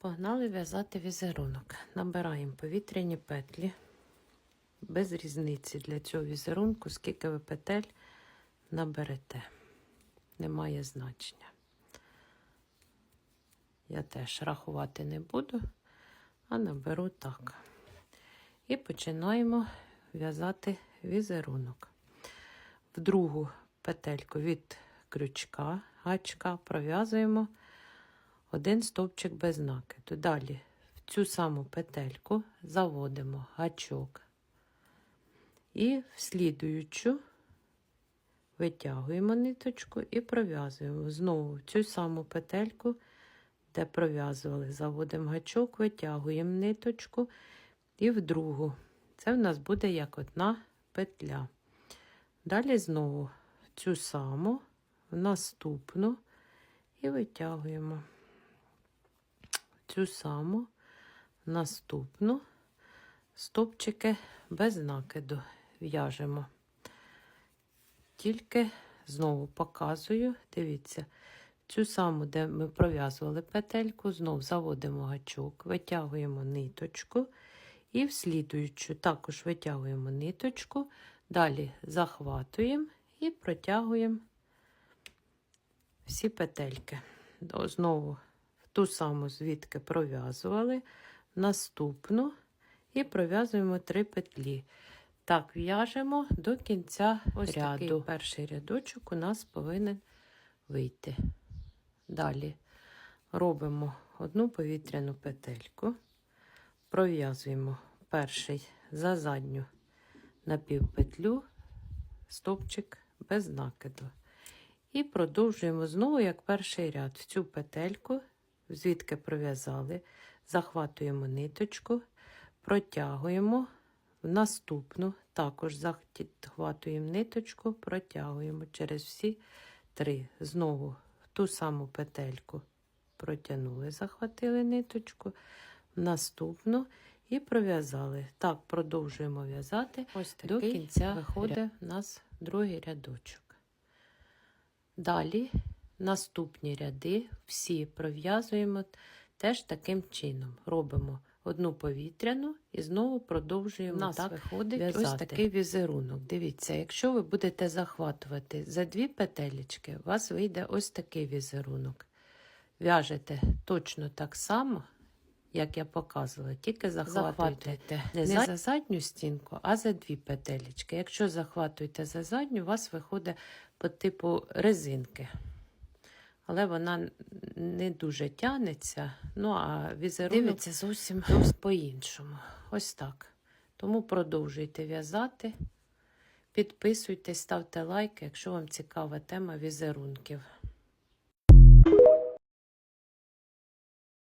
Погнали в'язати візерунок. Набираємо повітряні петлі. Без різниці для цього візерунку, скільки ви петель наберете. Немає значення. Я теж рахувати не буду, а наберу так. І починаємо в'язати візерунок. В другу петельку від крючка, гачка пров'язуємо один стовпчик без накиду. Далі в цю саму петельку заводимо гачок і в слідуючу витягуємо ниточку і пров'язуємо. Знову в цю саму петельку, де пров'язували, заводимо гачок, витягуємо ниточку і в другу. Це в нас буде як одна петля. Далі знову в цю саму, в наступну і витягуємо цю саму наступну стопчики без накиду в'яжемо. Тільки знову показую, дивіться, цю саму, де ми пров'язували петельку, знову заводимо гачок, витягуємо ниточку і в слідуючу також витягуємо ниточку, далі захватуємо і протягуємо всі петельки. Знову ту саму звідки пров'язували, наступну і пров'язуємо три петлі. Так, в'яжемо до кінця Ось ряду. Такий перший рядочок у нас повинен вийти. Далі робимо одну повітряну петельку, пров'язуємо перший за задню напівпетлю, стовпчик без накиду. І продовжуємо знову, як перший ряд, в цю петельку звідки пров'язали, захватуємо ниточку, протягуємо в наступну, також захватуємо ниточку, протягуємо через всі три. Знову в ту саму петельку протягнули, захватили ниточку, в наступну і пров'язали. Так, продовжуємо в'язати. Ось такий до кінця виходить у нас другий рядочок. Далі наступні ряди всі пров'язуємо теж таким чином. Робимо одну повітряну і знову продовжуємо У нас так виходить в'язати. ось такий візерунок. Дивіться, якщо ви будете захватувати за дві петелечки, у вас вийде ось такий візерунок. В'яжете точно так само. Як я показувала, тільки захватуйте не, не за задню стінку, а за дві петелечки. Якщо захватуєте за задню, у вас виходить по типу резинки але вона не дуже тягнеться. Ну, а візерунок дивиться зовсім по-іншому. Ось так. Тому продовжуйте в'язати. Підписуйтесь, ставте лайки, якщо вам цікава тема візерунків.